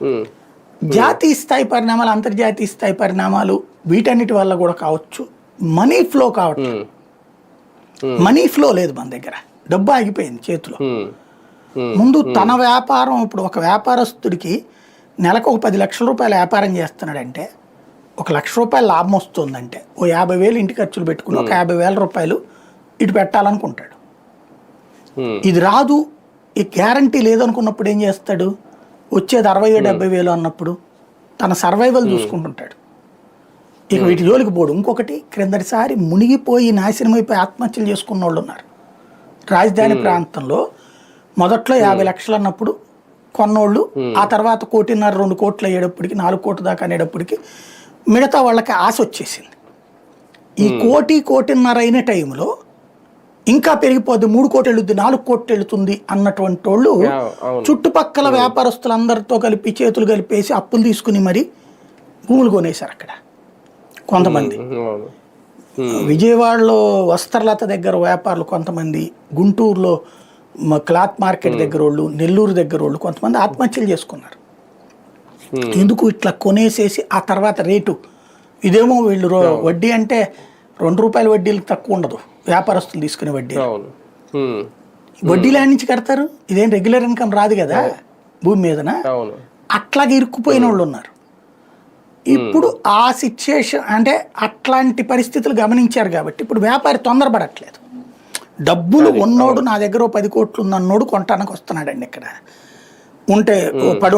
ఉమ్, జాతీయ స్థాయి పరిణామాలు అంతర్జాతీయ స్థాయి పరిణామాలు వీటన్నిటి వల్ల కూడా కావచ్చు. మనీ ఫ్లో కావట్లేదు ఉమ్, మనీ ఫ్లో లేదు మన దగ్గర. డబ్బు ఆగిపోయింది చేతిలో. ముందు తన వ్యాపారం ఇప్పుడు ఒక వ్యాపారస్తుడికి నెలకు ఒక పది లక్షల రూపాయల వ్యాపారం చేస్తున్నాడంటే ఒక లక్ష రూపాయల లాభం వస్తుందంటే ఓ యాభై వేలు ఇంటి ఖర్చులు పెట్టుకుని ఒక యాభై వేల రూపాయలు ఇటు పెట్టాలనుకుంటాడు. ఇది రాదు. ఈ గ్యారంటీ లేదనుకున్నప్పుడు ఏం చేస్తాడు? వచ్చేది అరవై డెబ్బై వేలు అన్నప్పుడు తన సర్వైవల్ చూసుకుంటుంటాడు. ఇక వీటి జోలికి పోడు. ఇంకొకటి క్రిందటిసారి మునిగిపోయి నాశనం అయిపోయి ఆత్మహత్యలు చేసుకున్న వాళ్ళు ఉన్నారు. రాజధాని ప్రాంతంలో మొదట్లో యాభై లక్షలు అన్నప్పుడు కొన్నోళ్ళు ఆ తర్వాత కోటిన్నర రెండు కోట్లు అయ్యేటప్పటికి నాలుగు కోట్ల దాకా అనేటప్పటికి మిగతా వాళ్ళకి ఆశ వచ్చేసింది. ఈ కోటి కోటిన్నర అయిన టైంలో ఇంకా పెరిగిపోద్ది మూడు కోట్లు వెళ్తుంది నాలుగు కోట్లు వెళుతుంది అన్నటువంటి వాళ్ళు చుట్టుపక్కల వ్యాపారస్తులందరితో కలిపి చేతులు కలిపేసి అప్పులు తీసుకుని మరి భూములు కొనేశారు అక్కడ. కొంతమంది. విజయవాడలో వస్త్రలత దగ్గర వ్యాపారులు కొంతమంది గుంటూరులో క్లాత్ మార్కెట్ దగ్గర వాళ్ళు నెల్లూరు దగ్గర వాళ్ళు కొంతమంది ఆత్మహత్యలు చేసుకున్నారు. ఎందుకు ఇట్లా కొనేసేసి ఆ తర్వాత రేటు? ఇదేమో వీళ్ళు వడ్డీ అంటే రెండు రూపాయల వడ్డీలకు తక్కువ ఉండదు. వ్యాపారస్తులు తీసుకునే వడ్డీ వడ్డీలు నుంచి కడతారు? ఇదేం రెగ్యులర్ ఇన్కమ్ రాదు కదా? భూమి మీదన? అట్లాగే ఇరుక్కుపోయిన వాళ్ళు ఉన్నారు. ఇప్పుడు ఆ సిచ్యుయేషన్ అంటే అట్లాంటి పరిస్థితులు గమనించారు కాబట్టి ఇప్పుడు వ్యాపారి తొందరపడట్లేదు. డబ్బులు ఉన్నోడు నా దగ్గర పది కోట్లు ఉందన్నోడు కొనటానికి వస్తున్నాడండి ఇక్కడ. ఉంటే పడి